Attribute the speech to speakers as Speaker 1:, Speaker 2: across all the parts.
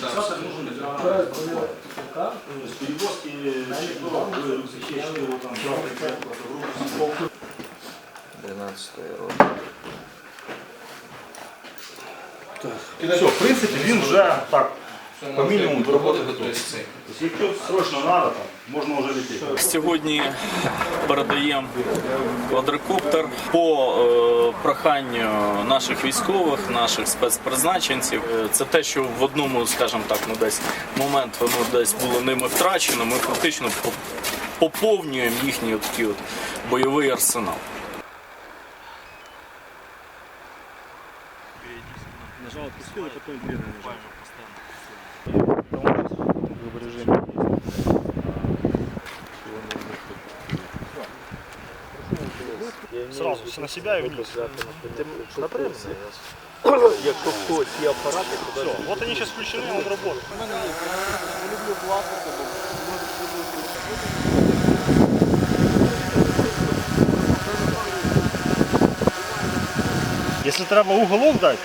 Speaker 1: Завтра 12 рота. Так.
Speaker 2: Все, в принципе, він вже так. По мінімуму до роботи. Тобто, якщо срочно треба, там, можна вже летіти.
Speaker 3: Сьогодні передаємо квадрокоптер по е, проханню наших військових, наших спецпризначенців. Е, Це те, що в одному, скажімо так, ну десь момент воно десь було ними втрачено. Ми фактично поповнюємо їхній от такий от бойовий арсенал.
Speaker 2: Нажал, отпустил, и потом дверь нажал. Сразу, на себя и вниз.
Speaker 1: Якщо хтось є апарати, то
Speaker 2: Все, вот они сейчас включены, он работает. Если треба уголок дать,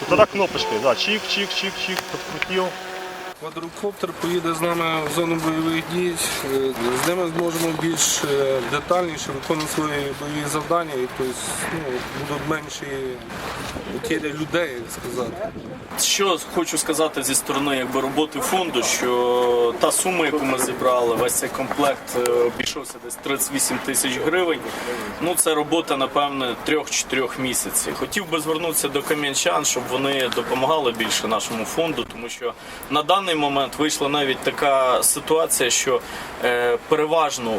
Speaker 2: то тогда кнопочкой, да, чик, чик, чик, чик, подкрутил.
Speaker 4: Квадрокоптер поїде з нами в зону бойових дій. Е, З ними зможемо більш е, детальніше виконувати свої бойові завдання і тобто, ну, будуть менші утірі людей, як сказати.
Speaker 3: Що хочу сказати зі сторони якби роботи фонду, що та сума, яку ми зібрали, весь цей комплект е, обійшовся десь 38 тисяч гривень. Ну це робота, напевне, трьох-чотирьох місяців. Хотів би звернутися до кам'янчан, щоб вони допомагали більше нашому фонду, тому що на даний момент вийшла навіть така ситуація, що е, переважно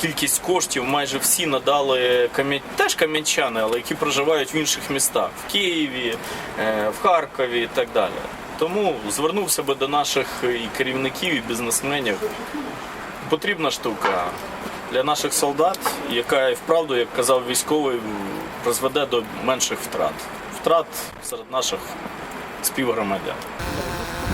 Speaker 3: кількість коштів майже всі надали кам'я... теж кам'янчани, але які проживають в інших містах в Києві, е, в Харкові і так далі. Тому звернувся би до наших і керівників, і бізнесменів. Потрібна штука для наших солдат, яка і вправду, як казав військовий, призведе до менших втрат. Втрат серед наших співгромадян.